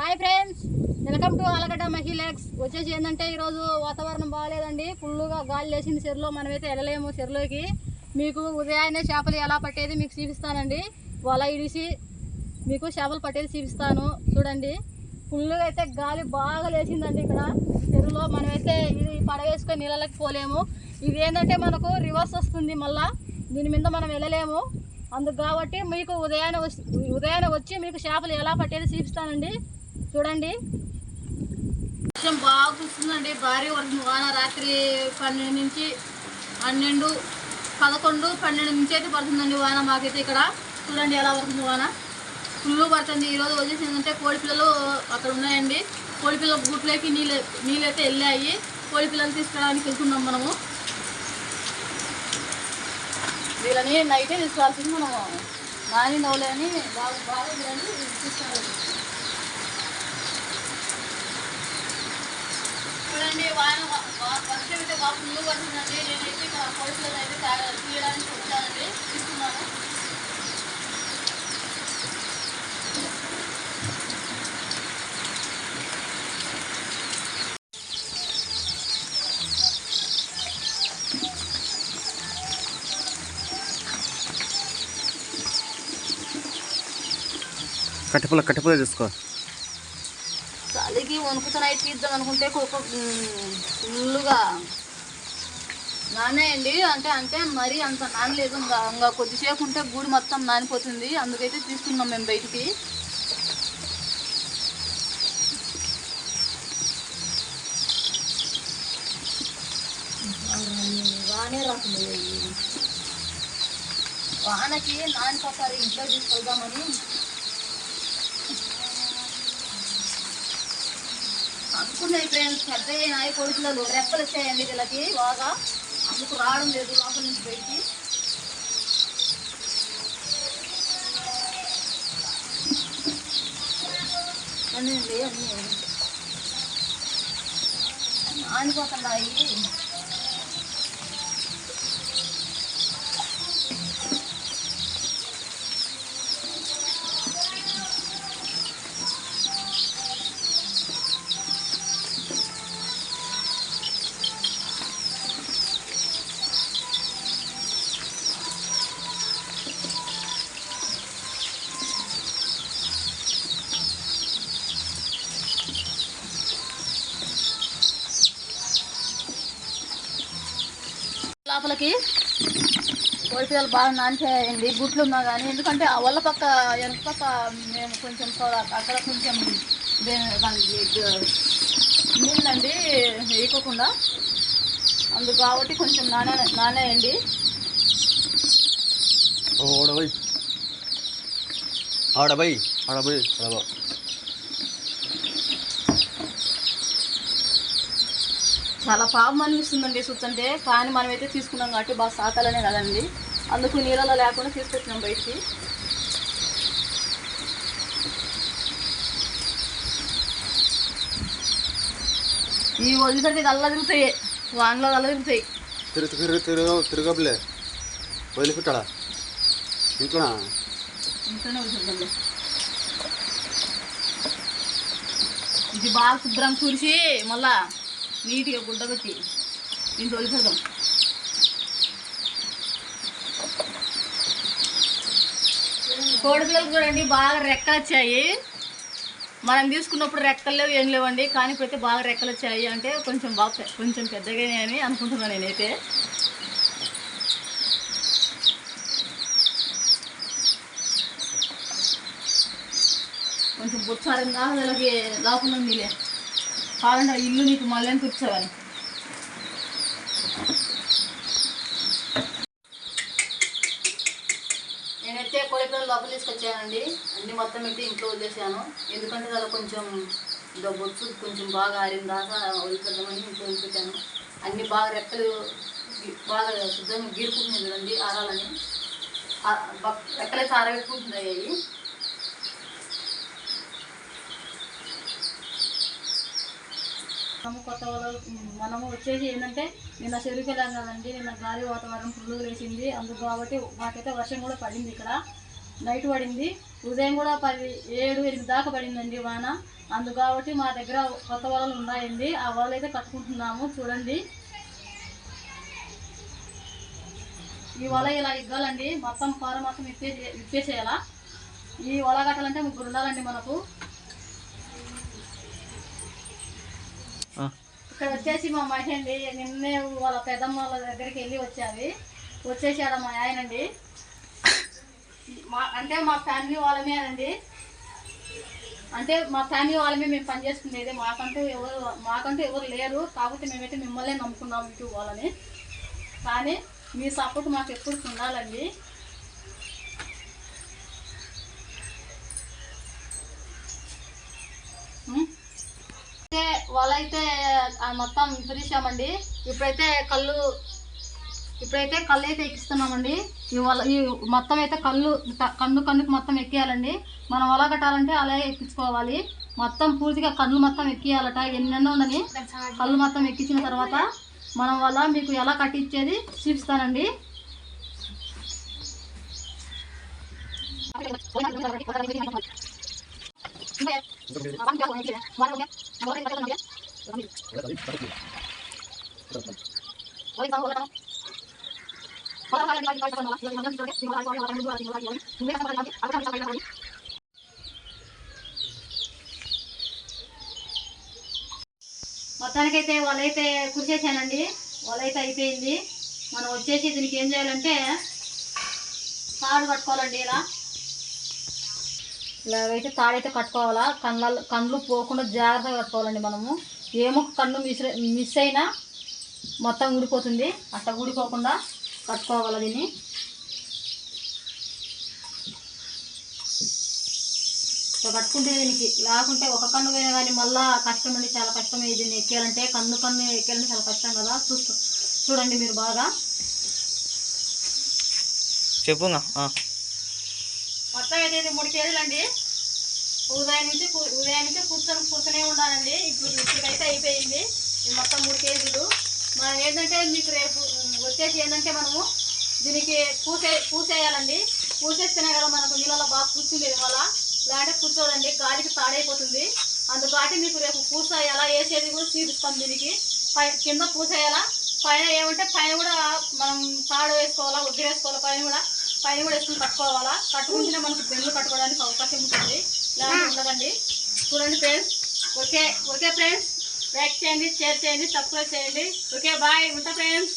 Hi friends welcome to Allagadda మహిళక్స్. వచ్చేసి ఏంటంటే ఈరోజు వాతావరణం బాగాలేదండి. ఫుల్గా గాలి లేచింది చెరులో మనమైతే వెళ్ళలేము చెరులోకి మీకు ఉదయాన్నే చేపలు ఎలా పట్టేది మీకు చూపిస్తానండి. వల ఇడిసి మీకు చేపలు పట్టేది చూపిస్తాను. చూడండి ఫుల్గా అయితే గాలి బాగా లేచిందండి ఇక్కడ చెరువులో. మనమైతే ఇది పడవేసుకొని నీళ్ళకి పోలేము. ఇది ఏంటంటే మనకు రివర్స్ వస్తుంది మళ్ళా. దీని మీద మనం వెళ్ళలేము అందుకు కాబట్టి మీకు ఉదయాన్నే వచ్చి ఉదయాన్నే వచ్చి మీకు చేపలు ఎలా పట్టేది చూపిస్తానండి. చూడండి. వర్షం బాగా కురుస్తుందండి భారీ వర్షం వాన రాత్రి పన్నెండు నుంచి పన్నెండు పదకొండు పన్నెండు నుంచి అయితే పడుతుందండి వాన మాకైతే ఇక్కడ. చూడండి ఎలా పడుతుంది వాన. ఫుల్ పడుతుంది. ఈరోజు వచ్చేసి ఏంటంటే కోడిపిల్లలు అక్కడ ఉన్నాయండి. కోడిపిల్లల గుట్లోకి నీళ్ళు నీళ్ళైతే వెళ్ళాయి. కోడిపిల్లలు తీసుకురావడానికి వెళ్తున్నాం మనము. వీళ్ళని నైటే తీసుకోవాల్సింది మనము. నాని నవ్వులే అని బాగా బాగా తీసుకురావాలి చూడండి వాన వా- వా- వర్షం అయితే బాగా ఫుల్ పడుతుందండి నేనైతే అయితే తీయడానికి వచ్చానండి చలికి వణుకుతున్నాయి తీద్దాం అనుకుంటే కుక్క ఫుల్గా నానేయండి అంటే అంటే మరీ అంత నానలేదు. ఇంకా ఇంకా కొద్దిసేపు ఉంటే గూడు మొత్తం నానిపోతుంది. అందుకైతే తీసుకున్నాం మేము బయటికి. వానే రాకుండా వానకి నానిపోతారు. ఇంట్లో తీసుకెళ్దామని. అనుకున్నాయి ఫ్రెండ్స్. పెద్ద నాయి కొడుకులలో రెప్పలు వచ్చాయండి వీళ్ళకి. బాగా. అందుకు రావడం లేదు లోపల నుంచి బయటికి. అన్నీ అన్నీ ఆనిపోతున్నాయి లోపలికి. కోడిపిల్లలు బాగా నానిపోయాయండి. గుట్లు ఉన్నా కానీ ఎందుకంటే ఆ వల్ల పక్క వెనక పక్క మేము కొంచెం సో- అక్కడ కొంచెం దే- దానికి నీళ్ళండి వేయకోకుండా. అందుకు కాబట్టి కొంచెం నానే నానేయండి. ఓడబోయ్ ఆడబోయ్. ఆడబోయ్ ఆడబో చాలా పాపం అనిపిస్తుందండి చూస్తుంటే కానీ మనమైతే తీసుకున్నాం కాబట్టి బాగా సాకాలనే కదండి. అందుకు నీళ్ళలో లేకుండా తీసుకొచ్చినాం బయటికి. ఈ వదిలిపెడితే ఇది అల్లా తిరుగుతాయి. వానలో అల్లా తిరుగుతాయి. తిరుగు తిరుగు తిరుగు తిరగబులే వదిలిపెట్టాడా ఇంట్లోనే? వదిలిపెడదాంలే. ఇది బాగా శుభ్రం చూసి మళ్ళా నీట్గా గుడ్డ పెట్టి దీంట్లో కోడిపిల్లలు కోడి చూడండి బాగా రెక్కలు వచ్చాయి మనం తీసుకున్నప్పుడు రెక్కలు లేవు ఏం లేవండి. కానీ ఇప్పుడైతే బాగా రెక్కలు వచ్చాయి అంటే కొంచెం బాగా కొంచెం పెద్దగానే అని అనుకుంటున్నాను నేనైతే. కొంచెం బుచ్చారంగా వీళ్ళకి లోపల ఉందిలే. కావాలంటే ఇల్లు నీకు మళ్ళీ కూర్చోవాలి. నేనైతే కోడిపిల్లలు లోపల తీసుకొచ్చానండి. అన్ని మొత్తం పెట్టి ఇంట్లో వదిలేసాను ఎందుకంటే దాని కొంచెం ఇదో బొచ్చు కొంచెం బాగా ఆరిన దాకా వదిలిపెద్దామని ఇంట్లో వదిలిపెట్టాను. అన్ని బాగా రెక్కలు బాగా శుద్ధంగా గీరుకుంటుంది అండి ఆరాలని. ఆ బక్- రెక్కలైతే ఆరబెట్టుకుంటున్నాయి అవి. మనము కొత్త వాళ్ళు మనము వచ్చేసి ఏంటంటే నిన్న చెరుకు వెళ్ళాం కదండి నిన్న గాలి వాతావరణం ఫుల్ వేసింది అందుకు కాబట్టి మాకైతే వర్షం కూడా పడింది ఇక్కడ. నైట్ పడింది. ఉదయం కూడా పది ఏడు ఎనిమిది దాకా పడిందండి వాన. అందు కాబట్టి మా దగ్గర కొత్త వలలు ఉన్నాయండి. ఆ వలలు అయితే కట్టుకుంటున్నాము. చూడండి. ఈ వల ఇలా ఇవ్వాలండి మొత్తం పార మొత్తం ఇప్పే ఇప్పేసేయాలా ఈ వల కట్టాలంటే ముగ్గురు ఉండాలండి మనకు. ఇక్కడ వచ్చేసి మా మహేండి నిన్నే వాళ్ళ పెద్దమ్మ వాళ్ళ దగ్గరికి వెళ్ళి వచ్చావి వచ్చేసాడు మా ఆయనండి. మా అంటే మా ఫ్యామిలీ వాళ్ళమే అండి. అంటే మా ఫ్యామిలీ వాళ్ళమే మేము పని మాకంటూ ఎవరు మాకంటూ ఎవరు లేరు. కాకపోతే మేమైతే మిమ్మల్ని నమ్ముకున్నాం యూట్యూబ్ వాళ్ళని. కానీ మీ సపోర్ట్ మాకు ఎప్పుడు ఉండాలండి ఉం? అయితే వాళ్ళైతే మొత్తం విపరీసామండి ఇప్పుడైతే కళ్ళు ఇప్పుడైతే కళ్ళు అయితే ఎక్కిస్తున్నామండి. ఈ వల ఈ మొత్తం అయితే కళ్ళు కన్ను కన్నుకి మొత్తం ఎక్కేయాలండి. మనం వల కట్టాలంటే అలాగే ఎక్కించుకోవాలి. మొత్తం పూర్తిగా కళ్ళు మొత్తం ఎక్కియాలట. ఎన్నెన్నో ఉండని కళ్ళు మొత్తం ఎక్కించిన తర్వాత మనం వల్ల మీకు ఎలా కట్టించేది చూపిస్తానండి. మొత్తానికైతే వాళ్ళైతే కురిసేసానండి వాళ్ళైతే అయిపోయింది. మనం వచ్చేసి దీనికి ఏం చేయాలంటే తాడు పట్టుకోవాలండి ఇలా. ఇలాగైతే తాడైతే కట్టుకోవాలా? కళ్ళ కళ్ళు పోకుండా జాగ్రత్తగా కట్టుకోవాలండి మనము. ఏమో కన్ను మిస్ మిస్ అయినా మొత్తం ఊడిపోతుంది. అట్లా ఊడిపోకుండా కట్టుకోవాలి దీన్ని. ఇట్లా కట్టుకుంటే దీనికి లేకుంటే ఒక కన్ను పోయినా కానీ మళ్ళా కష్టం అండి. చాలా కష్టం దీన్ని ఎక్కాలంటే కన్ను కన్ను ఎక్కాలంటే చాలా కష్టం కదా. చూస్తూ చూడండి మీరు బాగా. చెప్పు మొత్తం అయితే ఇది మూడు కేజీలు అండి ఉదయం నుంచి ఉదయం నుంచి కూర్చొని కూర్చునే ఉండాలండి ఇప్పుడు ఇప్పటికైతే అయిపోయింది. ఇది మొత్తం మూడు కేజీలు. మనం ఏంటంటే మీకు రేపు వచ్చేసి ఏంటంటే మనము దీనికి పూసే పూసేయాలండి. పూసేస్తేనే కదా మనకు నీళ్ళలో బాగా కూర్చుండేది వల్ల లేదంటే కూర్చోదండి. గాలికి తాడైపోతుంది. అందుబాటు మీకు రేపు పూస ఎలా వేసేది కూడా చూపిస్తాం దీనికి. పై కింద పూసేయాలా? పైన ఏమంటే పైన కూడా మనం తాడు వేసుకోవాలా? ఉద్ది వేసుకోవాలా? పైన కూడా. పైన కూడా వేసుకుని కట్టుకోవాలా కట్టుకుంటేనే మనకు బెల్లు కట్టుకోవడానికి అవకాశం ఉంటుంది. లేదంటే ఉండదండి. చూడండి friends. Okay okay friends. Like చేయండి షేర్ చేయండి సబ్స్క్రైబ్ చేయండి. Okay bye. ఉంటా ఫ్రెండ్స్.